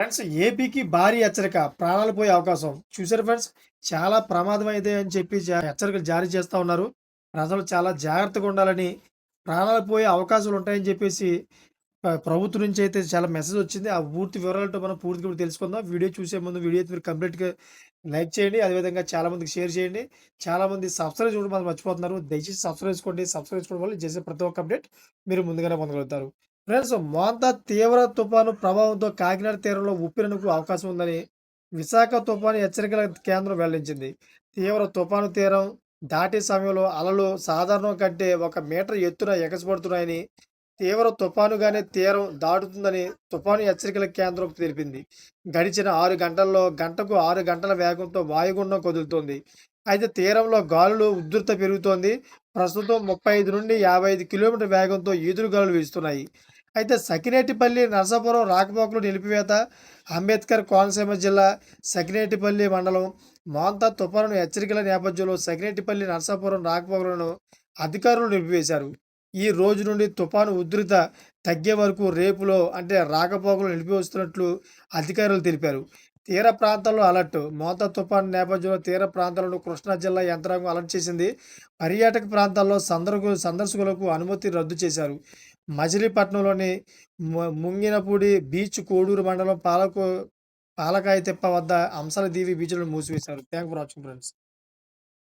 Friends ఏపీకి భారీ హెచ్చరిక ప్రాణాలు పోయే అవకాశం. చూసారు ఫ్రెండ్స్ చాలా ప్రమాదం అయితే అని చెప్పి హెచ్చరికలు జారీ చేస్తూ ఉన్నారు. ప్రజలు చాలా జాగ్రత్తగా ఉండాలని ప్రాణాలు పోయే అవకాశాలు ఉంటాయని చెప్పేసి ప్రభుత్వం నుంచి అయితే చాలా మెసేజ్ వచ్చింది. ఆ పూర్తి వివరాలతో మనం పూర్తిగా ఇప్పుడు తెలుసుకుందాం. వీడియో చూసే ముందు వీడియో మీరు కంప్లీట్గా లైక్ చేయండి. అదేవిధంగా చాలా మందికి షేర్ చేయండి. చాలా మంది సబ్స్క్రైబ్ చేయడం మనం మర్చిపోతున్నారు. దయచేసి సబ్స్క్రైబ్ చేసుకోండి. సబ్స్క్రైబ్ చేసుకోవడం వల్ల చేసే ప్రతి ఒక్క అప్డేట్ మీరు ముందుగానే పొందగలుగుతారు. ఫ్రెండ్స్ మోంతా తీవ్ర తుఫాను ప్రభావంతో కాకినాడ తీరంలో ఉప్పినకు అవకాశం ఉందని విశాఖ తుఫాను హెచ్చరికల కేంద్రం వెల్లడించింది. తీవ్ర తుఫాను తీరం దాటే సమయంలో అలలు సాధారణం కంటే ఒక మీటర్ ఎత్తున ఎగసిపడుతున్నాయని తీవ్ర తుఫానుగానే తీరం దాటుతుందని తుఫాను హెచ్చరికల కేంద్రం తెలిపింది. గడిచిన ఆరు గంటల్లో గంటకు ఆరు గంటల వేగంతో వాయుగుండం కదులుతోంది. అయితే తీరంలో గాలులు ఉధృత పెరుగుతోంది. ప్రస్తుతం ముప్పై ఐదు నుండి యాభై ఐదు కిలోమీటర్ వేగంతో ఈదురుగాలులు వీస్తున్నాయి. అయితే సకినేటిపల్లి నరసాపురం రాకపోకలు నిలిపివేత అంబేద్కర్ కోనసీమ జిల్లా సకినేటిపల్లి మండలం మోంతా తుఫాను హెచ్చరికల నేపథ్యంలో సకినేటిపల్లి నరసాపురం రాకపోకలను అధికారులు నిలిపివేశారు. ఈ రోజు నుండి తుఫాను ఉధృత తగ్గే వరకు రేపులో అంటే రాకపోకలు నిలిపివేస్తున్నట్లు అధికారులు తెలిపారు. తీర ప్రాంతాల్లో అలర్ట్ మోత తుఫాను నేపథ్యంలో తీర ప్రాంతాలను కృష్ణా జిల్లా యంత్రాంగం అలర్ట్ చేసింది. పర్యాటక ప్రాంతాల్లో సందర్శకు సందర్శకులకు అనుమతి రద్దు చేశారు. మచిలీపట్నంలోని ముంగినపూడి బీచ్ కోడూరు మండలం పాలకు పాలకాయ తిప్ప వద్ద అంశాల దీవి బీచ్లను మూసివేశారు. Thank for watching friends.